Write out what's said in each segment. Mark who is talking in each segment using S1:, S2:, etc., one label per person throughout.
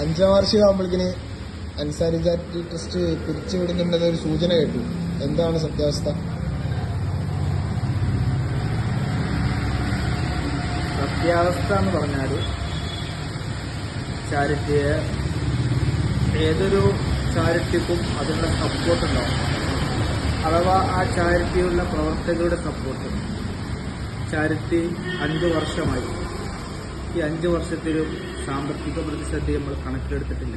S1: അഞ്ചാം വാർഷികമാകുമ്പോഴേക്കിന് Ansari charity trust പിരിച്ചുവിടുന്നുണ്ടെന്ന ഒരു സൂചന കേട്ടു. എന്താണ് സത്യാവസ്ഥ?
S2: സത്യാവസ്ഥ എന്ന് പറഞ്ഞാൽ ചാരിറ്റിയെ ഏതൊരു ചാരിറ്റിക്കും അതിനുള്ള സപ്പോർട്ട് ഉണ്ടാവും. അഥവാ ആ ചാരിറ്റിയുള്ള പ്രവർത്തകരുടെ സപ്പോർട്ട് ചാരിറ്റി അഞ്ച് വർഷമായി. ഈ അഞ്ച് വർഷത്തിലും സാമ്പത്തിക പ്രതിസന്ധി നമ്മൾ കണക്കിലെടുത്തിട്ടില്ല.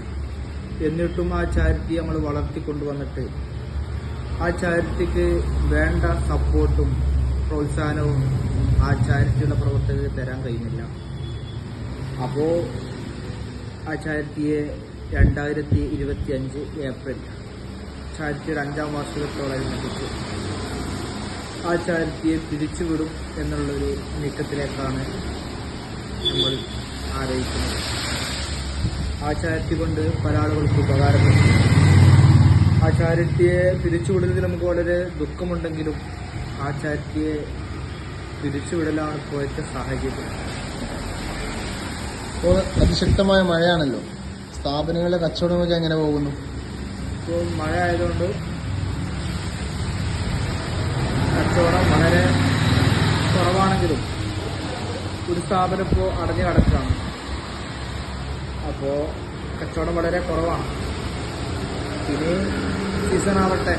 S2: എന്നിട്ടും ആ ചാരിറ്റി നമ്മൾ വളർത്തിക്കൊണ്ടുവന്നിട്ട് ആ ചാരിറ്റിക്ക് വേണ്ട സപ്പോർട്ടും പ്രോത്സാഹനവും ആ ചാരിറ്റിയുടെ പ്രവർത്തകർക്ക് തരാൻ കഴിയുന്നില്ല അപ്പോൾ ആ ചാരിറ്റിയെ രണ്ടായിരത്തി ഇരുപത്തി അഞ്ച് ഏപ്രിൽ ചാരിറ്റിയുടെ അഞ്ചാം വാർഷികത്തോടനുബന്ധിച്ച് ആ ചാരിറ്റിയെ പിരിച്ചുവിടും എന്നുള്ളൊരു നീക്കത്തിലേക്കാണ് നമ്മൾ ആരയിക്കുന്നത്. ആ ചാരിറ്റി കൊണ്ട് പല ആളുകൾക്ക് ഉപകാരപ്പെടും ആ ചാരിറ്റിയെ പിരിച്ചുവിടുന്നതിൽ നമുക്ക് വളരെ ദുഃഖമുണ്ടെങ്കിലും ആ ചാരിറ്റിയെ പിരിച്ചുവിടലാണ് ഇപ്പോഴത്തെ സാഹചര്യം.
S1: ഇപ്പോൾ അതിശക്തമായ മഴയാണല്ലോ. സ്ഥാപനങ്ങളിലെ കച്ചവടമൊക്കെ എങ്ങനെ പോകുന്നു?
S2: ഇപ്പോൾ മഴ ആയതുകൊണ്ട് കച്ചവടം വളരെ കുറവാണെങ്കിലും സ്ഥാപനം ഇപ്പോൾ അടഞ്ഞു കിടക്കുകയാണ്. അപ്പോൾ കച്ചവടം വളരെ കുറവാണ്. ഇനി സീസൺ ആവട്ടെ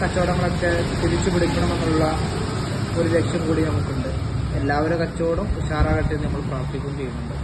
S2: കച്ചവടങ്ങളൊക്കെ തിരിച്ചു പിടിക്കണമെന്നുള്ള ഒരു ലക്ഷ്യം കൂടി നമുക്കുണ്ട്. എല്ലാവരും കച്ചവടം ഉഷാറാകട്ടെ നമ്മൾ പ്രാർത്ഥിക്കുകയും ചെയ്യുന്നുണ്ട്.